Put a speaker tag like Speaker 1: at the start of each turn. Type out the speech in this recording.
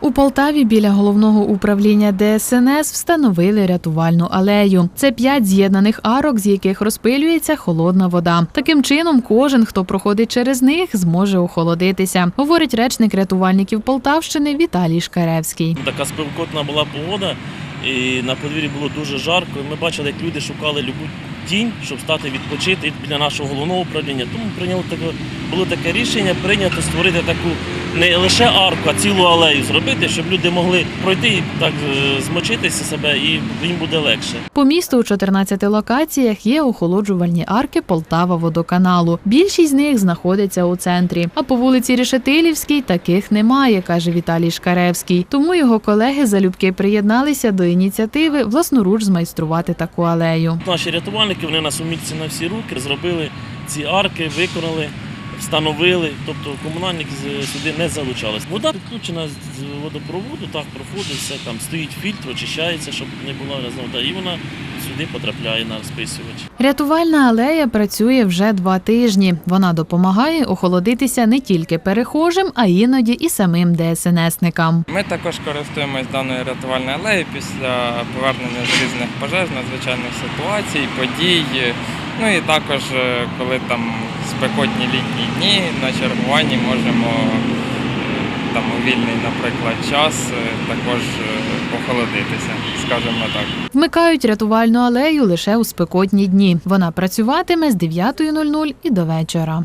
Speaker 1: У Полтаві біля головного управління ДСНС встановили рятувальну алею. Це п'ять з'єднаних арок, з яких розпилюється холодна вода. Таким чином, кожен, хто проходить через них, зможе охолодитися, говорить речник рятувальників Полтавщини Віталій Шкаревський.
Speaker 2: Така спекотна була погода, і на подвір'ї було дуже жарко. Ми бачили, як люди шукали любу тінь, щоб стати відпочити біля нашого головного управління. Тому прийняли таке, було таке рішення прийнято створити таку не лише арку, а цілу алею зробити, щоб люди могли пройти і так е, змочитися себе, і їм буде легше.
Speaker 1: По місту у 14 локаціях є охолоджувальні арки Полтава водоканалу. Більшість з них знаходиться у центрі. А по вулиці Решетилівській таких немає, каже Віталій Шкаревський. Тому його колеги залюбки приєдналися до ініціативи власноруч змайструвати таку алею.
Speaker 2: Наші рятувальники вони нас умільці на всі руки зробили ці арки, виконали. Встановили, тобто комунальники сюди не залучались. Вода підключена з водопроводу, так проходить все там. Стоїть фільтр, очищається, щоб не була вода, і вона сюди потрапляє на розписувач.
Speaker 1: Рятувальна алея працює вже два тижні. Вона допомагає охолодитися не тільки перехожим, а іноді і самим ДСНСникам.
Speaker 3: Ми також користуємось даною рятувальною алеєю після повернення з різних пожеж, надзвичайних ситуацій, подій. Ну і також, е, коли там спекотні літні дні на чергуванні можемо е, там у вільний, наприклад, час е, також похолодитися. охолодитися, скажімо так.
Speaker 1: Вмикають рятувальну алею лише у спекотні дні. Вона працюватиме з 9.00 і до вечора.